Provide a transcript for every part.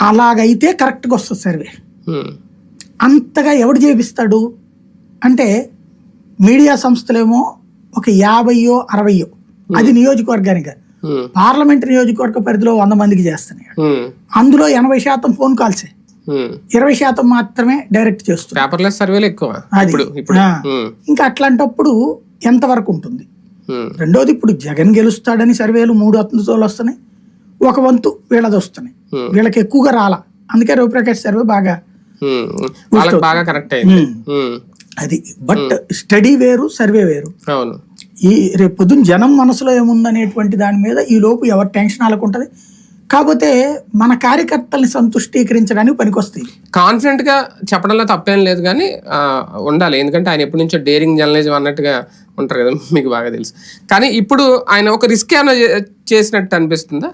అలాగైతే కరెక్ట్గా వస్తుంది సర్వే. అంతగా ఎవడు చేపిస్తాడు? అంటే మీడియా సంస్థలేమో ఒక యాభైయో అరవయో. అది నియోజకవర్గానికి. పార్లమెంట్ నియోజకవర్గ పరిధిలో వంద మందికి చేస్తున్నాయి. అందులో ఎనభై శాతం ఫోన్ కాల్సే. ఇరవై శాతం మాత్రమే డైరెక్ట్ చేస్తున్నారు సర్వేలు ఎక్కువ అది. ఇంకా అట్లాంటప్పుడు ఎంతవరకు ఉంటుంది? రెండోది ఇప్పుడు జగన్ గెలుస్తాడని సర్వేలు మూడు వంతులు వస్తున్నాయి. ఒక వంతు వీళ్ళది వస్తున్నాయి. వీళ్ళకి ఎక్కువగా రాలా. అందుకే రవిప్రకాష్ సర్వే బాగా బాగా కరెక్ట్ అది. బట్ స్టడీ వేరు సర్వే వేరు. అవును. ఈ రేపు పొద్దున్న జనం మనసులో ఏముందనేటువంటి దాని మీద ఈ లోపు ఎవరి టెన్షన్ వాళ్ళకుంటది కాకపోతే మన కార్యకర్తల్ని సంతుష్టీకరించడానికి పనికొస్తాయి. కాన్ఫిడెంట్గా చెప్పడంలో తప్పేం లేదు కానీ ఉండాలి. ఎందుకంటే ఆయన ఎప్పటి నుంచో డేరింగ్ జర్నలిజం అన్నట్టుగా ఉంటారు కదా మీకు బాగా తెలుసు. కానీ ఇప్పుడు ఆయన ఒక రిస్క్ ఏమైనా చేసినట్టు అనిపిస్తుందా?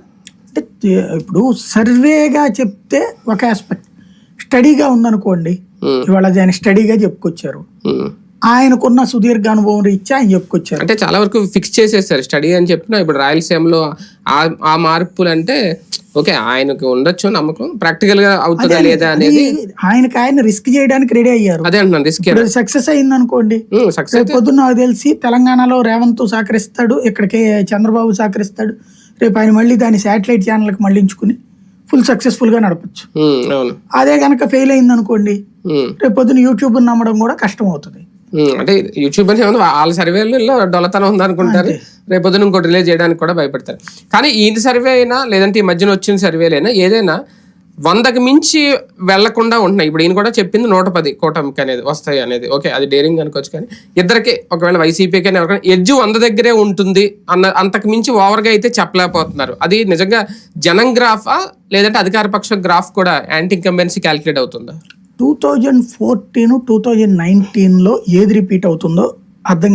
అంటే ఇప్పుడు సర్వేగా చెప్తే ఒక ఆస్పెక్ట్ స్టడీగా ఉందనుకోండి ఇవాళ ఆయన స్టడీగా చెప్పుకొచ్చారు. ఆయనకున్న సుదీర్ఘ అనుభవం రీత్యా ఆయన చెప్పుకొచ్చారు. అంటే చాలా వరకు ఫిక్స్ చేసేసారు. స్టడీ అని చెప్పిన ఇప్పుడు రాయలసీమలో ఆ- ఆ మార్పులు అంటే ఓకే ఆయనకు ఉండొచ్చు నమ్మకం ప్రాక్టికల్గా అవుతుందా లేదా అనేది ఆయనకి ఆయన రిస్క్ చేయడానికి రెడీ అయ్యారు. అదే అంటున్నాను రిస్క్ సక్సెస్ అయింది అనుకోండి సక్సెస్ పొద్దున్న నాకు తెలిసి తెలంగాణలో రేవంత్ సహకరిస్తాడు ఇక్కడికి చంద్రబాబు సహకరిస్తాడు రేపు ఆయన మళ్ళీ దాన్ని శాటిలైట్ ఛానల్కి మళ్ళించుకుని ఫుల్ సక్సెస్ఫుల్గా నడపచ్చు. అదే కనుక ఫెయిల్ అయింది అనుకోండి రేపు పొద్దున్న యూట్యూబ్ నమ్మడం కూడా కష్టం అవుతుంది అంటే యూట్యూబ్ అని ఏమన్నా వాళ్ళ సర్వేలలో డొలతనం ఉందనుకుంటారు. రేపొద్దున ఇంకోటి రిలీజ్ చేయడానికి కూడా భయపడతారు. కానీ ఈ సర్వే అయినా లేదంటే ఈ మధ్యన వచ్చిన సర్వేలైనా ఏదైనా వందకి మించి వెళ్ళకుండా ఉంటున్నాయి. ఇప్పుడు ఈయన కూడా చెప్పింది నూట పది కూటమికి అనేది వస్తాయి అనేది. ఓకే అది డేరింగ్ అనుకోవచ్చు కానీ ఇద్దరికి ఒకవేళ వైసీపీకి కానీ ఎవరికైనా ఎడ్జ్ వంద దగ్గరే ఉంటుంది అన్న అంతకు మించి ఓవర్గా అయితే చెప్పలేకపోతున్నారు. అది నిజంగా జనం గ్రాఫా లేదంటే అధికార పక్ష గ్రాఫ్ కూడా యాంటీ ఇంకంబెన్సీ క్యాలిక్యులేట్ అవుతుందా? Two thousand fourteen two thousand నైన్టీన్లో ఏది రిపీట్ అవుతుందో అర్థం